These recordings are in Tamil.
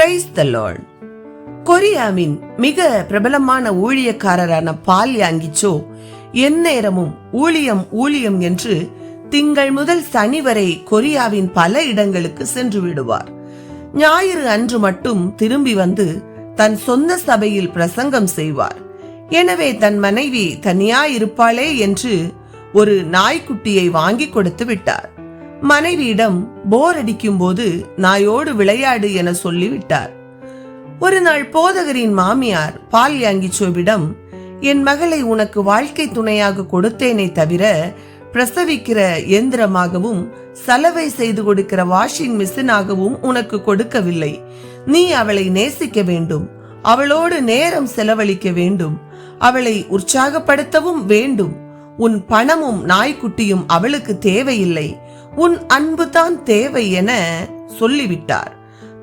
பிரைஸ் த லார்ட் கொரியாவின் மிக பிரபலமான ஊழியக்காரரான பால் யாங்கிச்சோ எந்நேரமும் ஊழியம் ஊழியம் என்று திங்கள் முதல் சனி வரை கொரியாவின் பல இடங்களுக்கு சென்று விடுவார். ஞாயிறு அன்று மட்டும் திரும்பி வந்து தன் சொந்த சபையில் பிரசங்கம் செய்வார். எனவே தன் மனைவி தனியாயிருப்பாளே என்று ஒரு நாய்க்குட்டியை வாங்கி கொடுத்து விட்டார். மனைவியிடம் போர் அடிக்கும் போது நாயோடு விளையாடு என சொல்லிவிட்டார். ஒரு நாள் போதகரின் மாமியார் பால் யாங்கிச்சோவிடம் என் மகளை உனக்கு வாழ்க்கை துணையாக கொடுத்தேனே தவிர பிரசவிக்கிற எந்திரமாகவும் சலவை செய்து கொடுக்கிற வாஷிங் மிஷினாகவும் உனக்கு கொடுக்கவில்லை. நீ அவளை நேசிக்க வேண்டும். அவளோடு நேரம் செலவழிக்க வேண்டும். அவளை உற்சாகப்படுத்தவும் வேண்டும். உன் பணமும் நாய்க்குட்டியும் அவளுக்கு தேவையில்லை. உன் அன்பு தான் தேவை என சொல்லிவிட்டார்.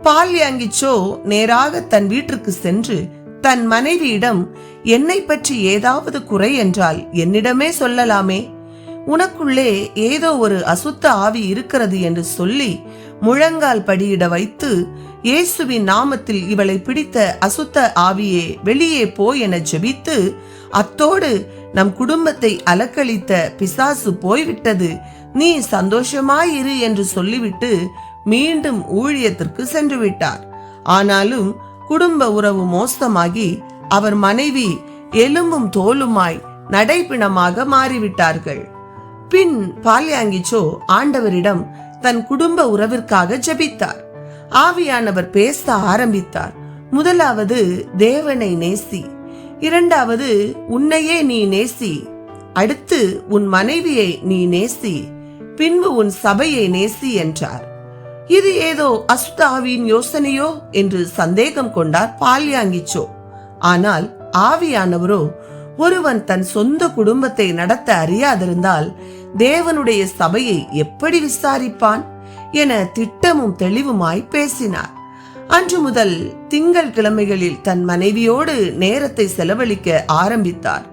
பால்யாங்கிச்சோ நேராக தன் வீட்டிற்கு சென்று தன் மனைவியிடம் என்னை பற்றி ஏதாவது குறை என்றால் என்னிடமே சொல்லலாமே. உனக்குள்ளே ஏதோ ஒரு அசுத்த ஆவி இருக்கிறது என்று சொல்லி முழங்கால் படியிட வைத்து இயேசுவின் நாமத்தில் இவளை பிடித்த அசுத்த ஆவியே வெளியே போ என ஜெபித்து அத்தோடு நம் குடும்பத்தை அலக்களித்த பிசாசு போய்விட்டது. நீ சந்தோஷமாயிரு என்று சொல்லிவிட்டு மீண்டும் ஊழியத்திற்கு சென்று விட்டார் ஆனாலும் குடும்ப உறவு மோசமாகி அவர் மனைவி எலும்பும் தோலுமாய் நடைப்பிணமாக மாறிவிட்டார்கள். பின் பால்யாங்கிச்சோ ஆண்டவரிடம் தன் குடும்ப உறவிற்காக ஜபித்தார். ஆவியானவர் பேச ஆரம்பித்தார். முதலாவது தேவனை நேசி. இரண்டாவது உன்னையே நீ நேசி. அடுத்து உன் மனைவியை நீ நேசி. பின்பு உன் சபையை நேசி என்றார். இது ஏதோ அசுதாவின் யோசனையோ என்று சந்தேகம் கொண்டார் பால்யாங்கிச்சோ. ஆனால் ஆவியானவரோ ஒருவன் தன் சொந்த குடும்பத்தை நடத்த அறியாதிருந்தால் தேவனுடைய சபையை எப்படி விசாரிப்பான் என திட்டமும் தெளிவுமாய் பேசினார். அன்று முதல் திங்கள் கிழமைகளில் தன் மனைவியோடு நேரத்தை செலவழிக்க ஆரம்பித்தார்.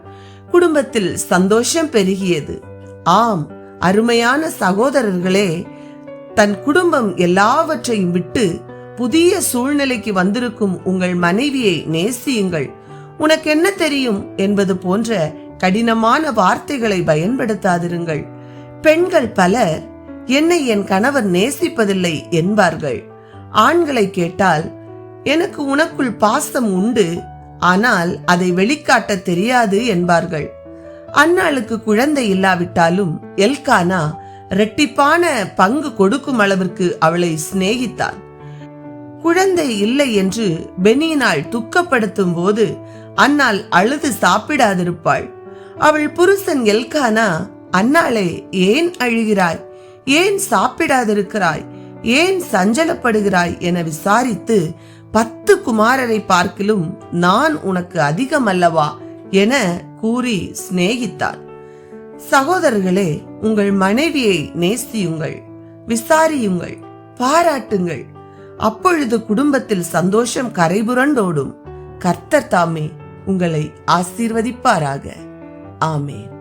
குடும்பத்தில் சந்தோஷம் பெருகியது. ஆம் அருமையான சகோதரர்களே தன் குடும்பம் எல்லாவற்றையும் விட்டு புதிய சூழ்நிலைக்கு வந்திருக்கும் உங்கள் மனைவியை நேசியுங்கள். உனக்கு என்ன தெரியும் என்பது போன்ற கடினமான வார்த்தைகளை பயன்படுத்தாதிருங்கள். பெண்கள் பலர் என்னை என் கணவர் நேசிப்பதில்லை என்பார்கள். ஆண்களை கேட்டால் எனக்கு உனக்குள் பாசம் உண்டு ஆனால் அதை வெளிக்காட்ட தெரியாது என்பார்கள். அன்னாளுக்கு குழந்தை இல்லாவிட்டாலும் எல்கானா ரெட்டிப்பான பங்கு கொடுக்கும் அளவிற்கு அவளை சிநேகித்தான் குழந்தை இல்லை என்று பெனியினால் துக்கப்படுத்தும் போது அன்னாள் அழுது சாப்பிடாதிருப்பாள். அவள் புருஷன் எல்கானா அன்னாளே ஏன் அழுகிறாய்? ஏன் சாப்பிடாதிருக்கிறாய்? ஏன் சஞ்சலப்படுகிறாய் என விசாரித்து பத்து குமாரரை பார்க்கிலும் நான் உனக்கு அதிகம் அல்லவா என கூறி சிநேகித்தார் சகோதரர்களே உங்கள் மனைவியை நேசியுங்கள் விசாரியுங்கள் பாராட்டுங்கள். அப்பொழுது குடும்பத்தில் சந்தோஷம் கரைபுரண்டோடும் கர்த்தர் தாமே உங்களை ஆசீர்வதிப்பாராக. ஆமேன்.